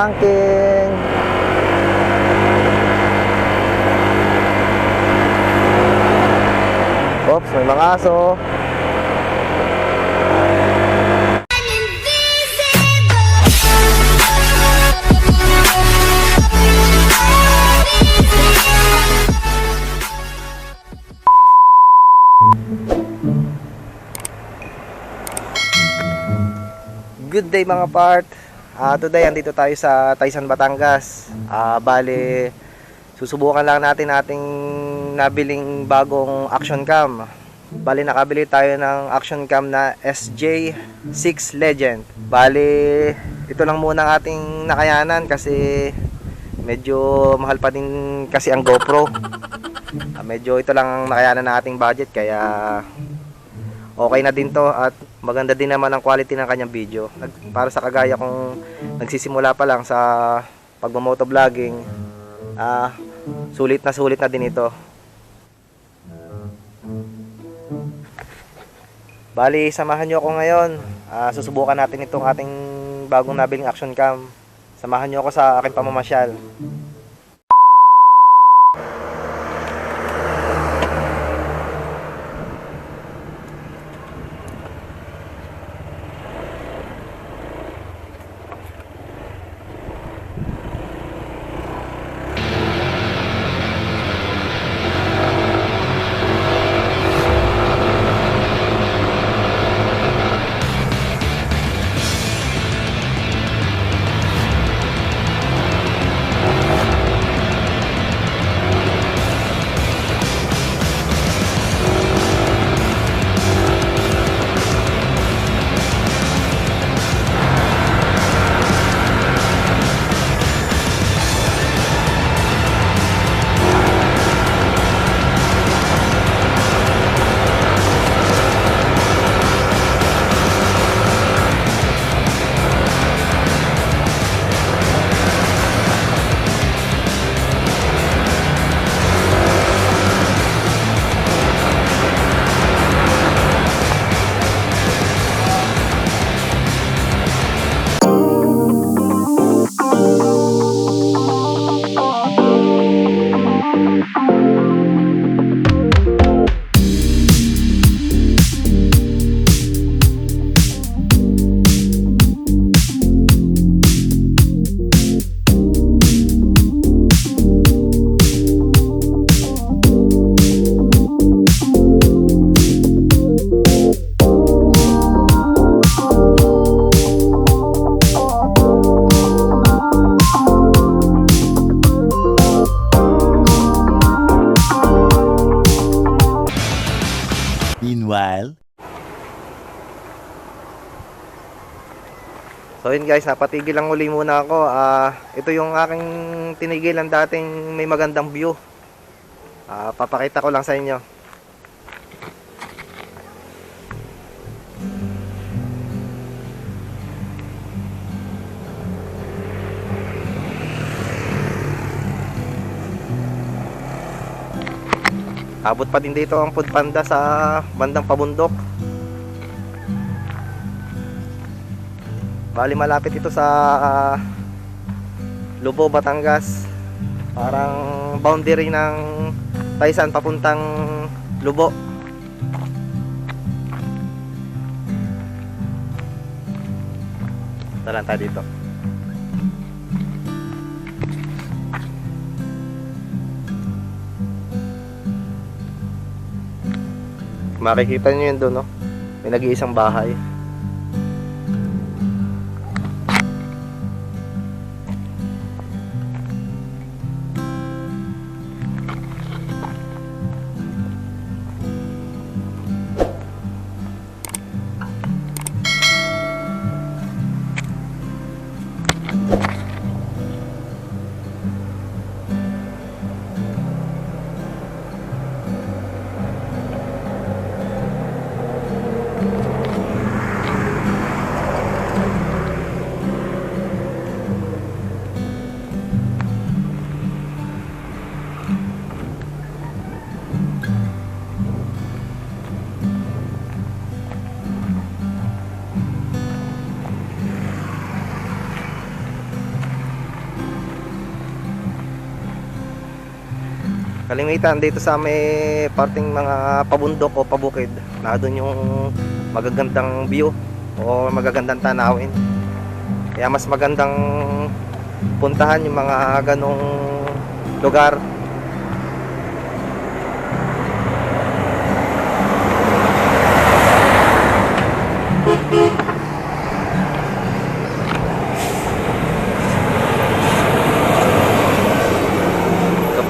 Angking. Oops, may mga aso. Good day mga part. Ah, today andito tayo sa Taysan Batangas. Ah, bale susubukan lang natin ating nabiling bagong action cam. Bali nakabili tayo ng action cam na SJ6 Legend. Bali ito lang muna ang ating nakayanan kasi medyo mahal pa din kasi ang GoPro. Ah, medyo ito lang ang nakayanan ng ating budget kaya okay na din to at maganda din naman ang quality ng kanyang video. Nag, para sa kagaya kung nagsisimula pa lang sa pagmamotovlogging, ah, sulit na sulit na din ito. Bali, samahan nyo ako ngayon. Ah, susubukan natin itong ating bagong nabiling action cam. Samahan nyo ako sa aking pamamasyal. So yun guys, napatigil lang uli muna ako. Ah, ito yung aking tinigilan dating may magandang view. Ah, papakita ko lang sa inyo. Abot pa din dito ang food panda sa bandang pabundok. Bali malapit ito sa ah, Lubo, Batangas. Parang boundary ng Taysan papuntang Lubo. Talan tayo dito. Makikita nyo yun doon, no? May nag-iisang bahay. Kalimitan dito sa may parting mga pabundok o pabukid na doon yung magagandang view o magagandang tanawin. Kaya mas magandang puntahan yung mga ganong lugar.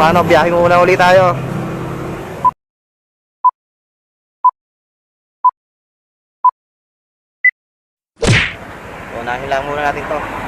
Paano, biyahe muna ulit tayo. Unahin lang muna natin to.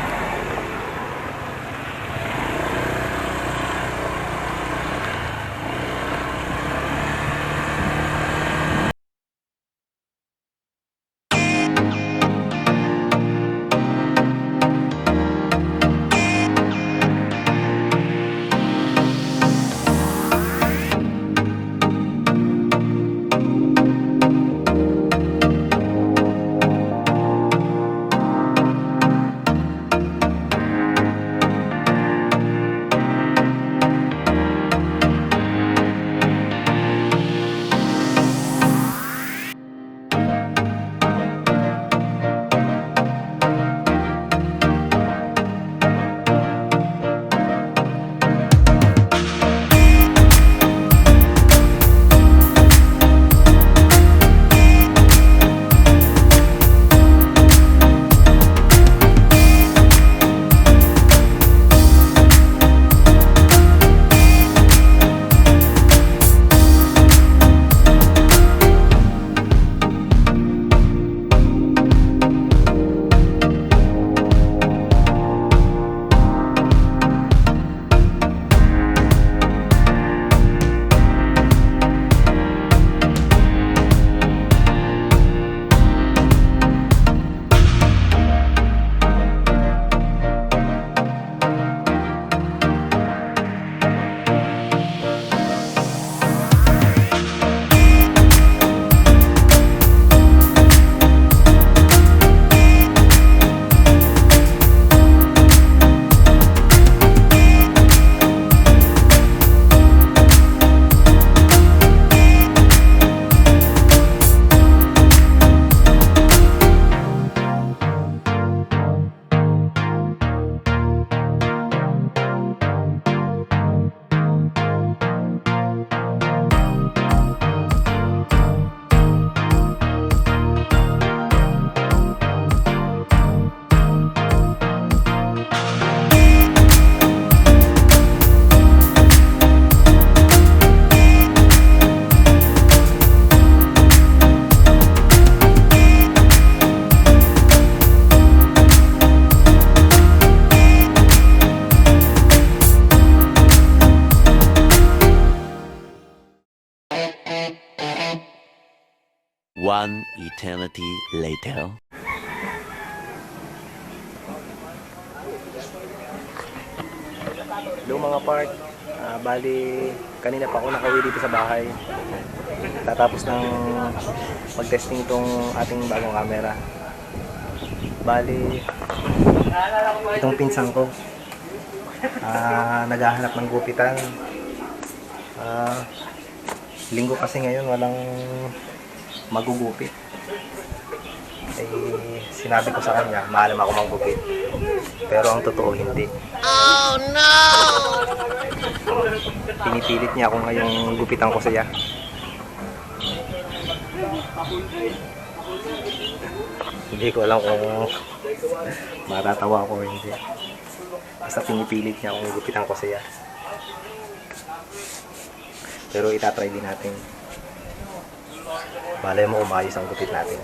One eternity later. Hello mga part. Ah, bali, kanina pa ako nakauwi dito sa bahay. Tatapos ng pag-testing itong ating bagong camera. Bali, itong pinsan ko. Ah, naghahanap ng gupitan. Ah, linggo kasi ngayon walang magugupit. Eh, sinabi ko sa kanya, maalam ako manggupit. Pero ang totoo hindi. Pinipilit niya ako ngayong gupitan ko siya. Hindi ko alam kung matatawa ako o hindi. Basta pinipilit niya akong gupitan ko siya. Pero itatry din natin. Malay mo umayos ang gupit natin.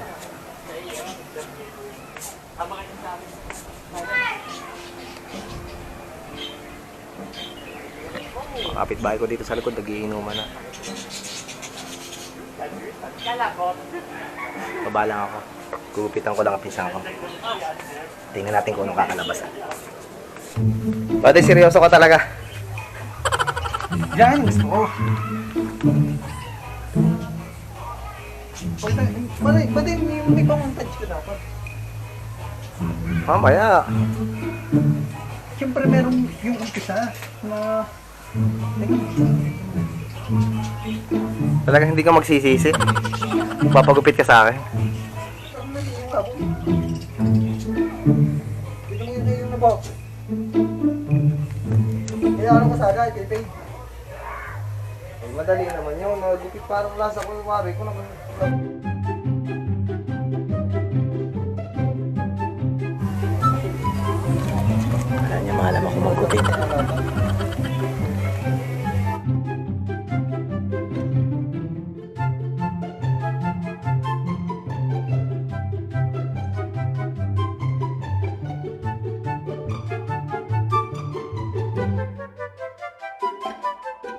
Kapit-bahay ko dito sa likod, nagiinuman na. Baba lang ako. Gugupitan ko lang ang pinsan ko. Tingnan natin kung anong kakalabasan. Pwede seryoso ka talaga. Yan, gusto ko. Pwede, pwede may, may pamontage ko dapat. Mamaya. Siyempre meron yung umpisa na Talagang hindi ka magsisisi. Papagupit ka sa akin. Yung ano ko sana, kay Paige. Ay, madali naman yun. Nagupit parang lasa ko yung wari ko naman. Wala niya maalam ako magupit.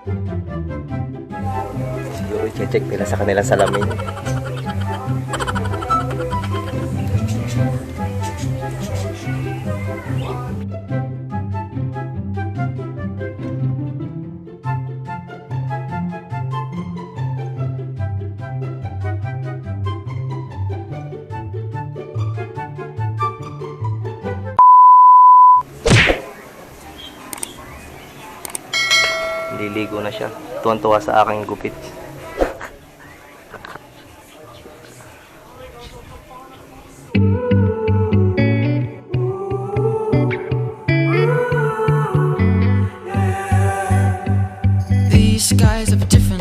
Siguro i-check nila sa kanilang salamin. Liligo na siya. Tuwan-tuwa sa aking gupit. Skies of a different